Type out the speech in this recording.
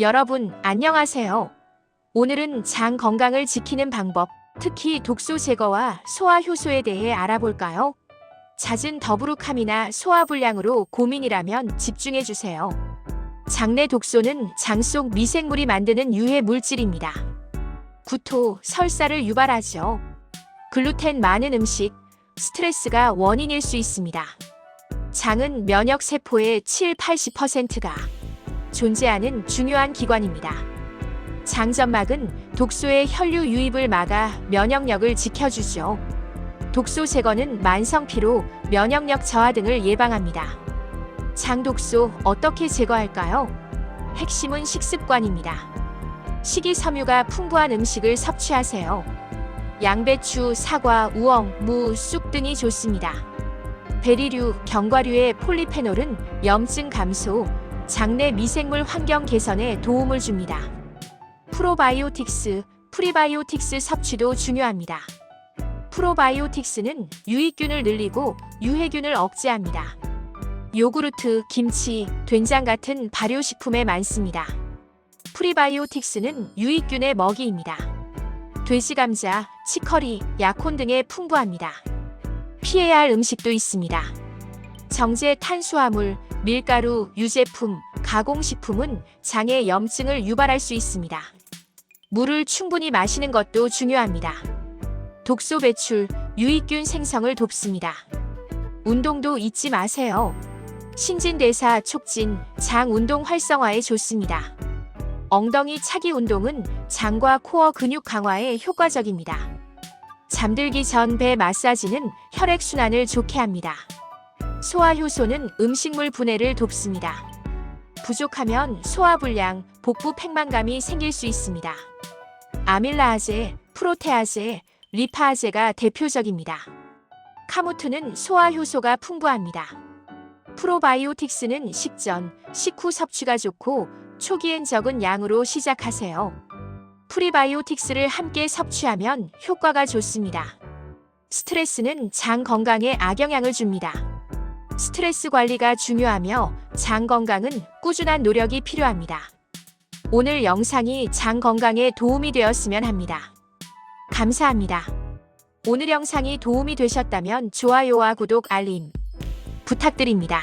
여러분, 안녕하세요. 오늘은 장 건강을 지키는 방법, 특히 독소 제거와 소화 효소에 대해 알아볼까요? 잦은 더부룩함이나 소화불량으로 고민이라면 집중해 주세요. 장내 독소는 장 속 미생물이 만드는 유해 물질입니다. 구토, 설사를 유발하죠. 글루텐 많은 음식, 스트레스가 원인일 수 있습니다. 장은 면역 세포의 7, 80%가 존재하는 중요한 기관입니다. 장점막은 독소의 혈류 유입을 막아 면역력을 지켜주죠. 독소 제거는 만성 피로, 면역력 저하 등을 예방합니다. 장독소 어떻게 제거할까요? 핵심은 식습관입니다. 식이섬유가 풍부한 음식을 섭취하세요. 양배추, 사과, 우엉, 무, 쑥 등이 좋습니다. 베리류, 견과류의 폴리페놀은 염증 감소, 장내 미생물 환경 개선에 도움을 줍니다. 프로바이오틱스, 프리바이오틱스 섭취도 중요합니다. 프로바이오틱스는 유익균을 늘리고 유해균을 억제합니다. 요구르트, 김치, 된장 같은 발효식품에 많습니다. 프리바이오틱스는 유익균의 먹이입니다. 돼지 감자, 치커리, 약혼 등에 풍부합니다. 피해야 할 음식도 있습니다. 정제 탄수화물, 밀가루, 유제품, 가공식품은 장에 염증을 유발할 수 있습니다. 물을 충분히 마시는 것도 중요합니다. 독소 배출, 유익균 생성을 돕습니다. 운동도 잊지 마세요. 신진대사 촉진, 장 운동 활성화에 좋습니다. 엉덩이 차기 운동은 장과 코어 근육 강화에 효과적입니다. 잠들기 전 배 마사지는 혈액순환을 좋게 합니다. 소화 효소는 음식물 분해를 돕습니다. 부족하면 소화불량, 복부 팽만감이 생길 수 있습니다. 아밀라아제, 프로테아제, 리파아제가 대표적입니다. 카무트는 소화 효소가 풍부합니다. 프로바이오틱스는 식전, 식후 섭취가 좋고 초기엔 적은 양으로 시작하세요. 프리바이오틱스를 함께 섭취하면 효과가 좋습니다. 스트레스는 장 건강에 악영향을 줍니다. 스트레스 관리가 중요하며 장 건강은 꾸준한 노력이 필요합니다. 오늘 영상이 장 건강에 도움이 되었으면 합니다. 감사합니다. 오늘 영상이 도움이 되셨다면 좋아요와 구독, 알림 부탁드립니다.